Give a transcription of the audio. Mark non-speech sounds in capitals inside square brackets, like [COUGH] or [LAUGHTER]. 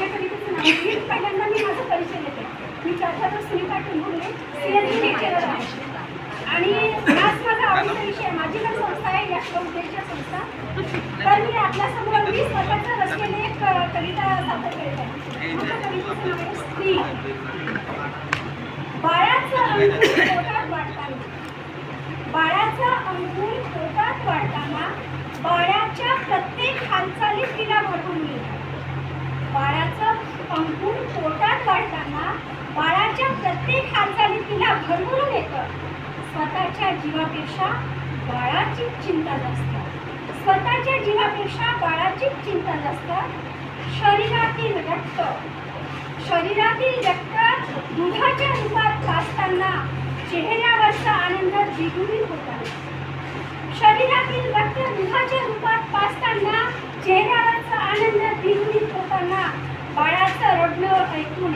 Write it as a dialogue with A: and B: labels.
A: माझ्या कवितेचं नाव आहे. पहिल्यांदा मी माझा परिचय देते. मी चौथ्यावर सुनीता टेंभुर्ले सीएनसी लेक्चरर आहे. आणि हाच माझा आवडीचा विषय आहे. माझी पण संस्था आहे यश उद्देश संस्था. तर मी आपल्यासमोर मी स्वतःचं रचलेले एक कविता सादर करत आहे. माझ्या कवितेचं नाव आहे स्त्री. बाळाचं [LAUGHS] अंकुर पोटात वाढताना बाळाचं अंकुर पोटात वाढताना बाळाच्या प्रत्येक हालचाली तिला घडून मिळतात बाळाचं अंकुर सांभाळताना बाळाच्या प्रत्येक हालचाली तिला घडवून येतं. स्वतःच्या जीवापेक्षा बाळाची चिंता जास्त. स्वतःच्या जीवापेक्षा बाळाची चिंता जास्त. शरीरातील रक्त. शरीरातील रक्त दुधाच्या रूपात पाजताना चेहऱ्यावरचा आनंद द्विगुणित होता. शरीरातील रक्त दुधाच्या रूपात पाजताना चेहऱ्यावरचा आनंद द्विगुणित होताना बाळाचं रडणं ऐकून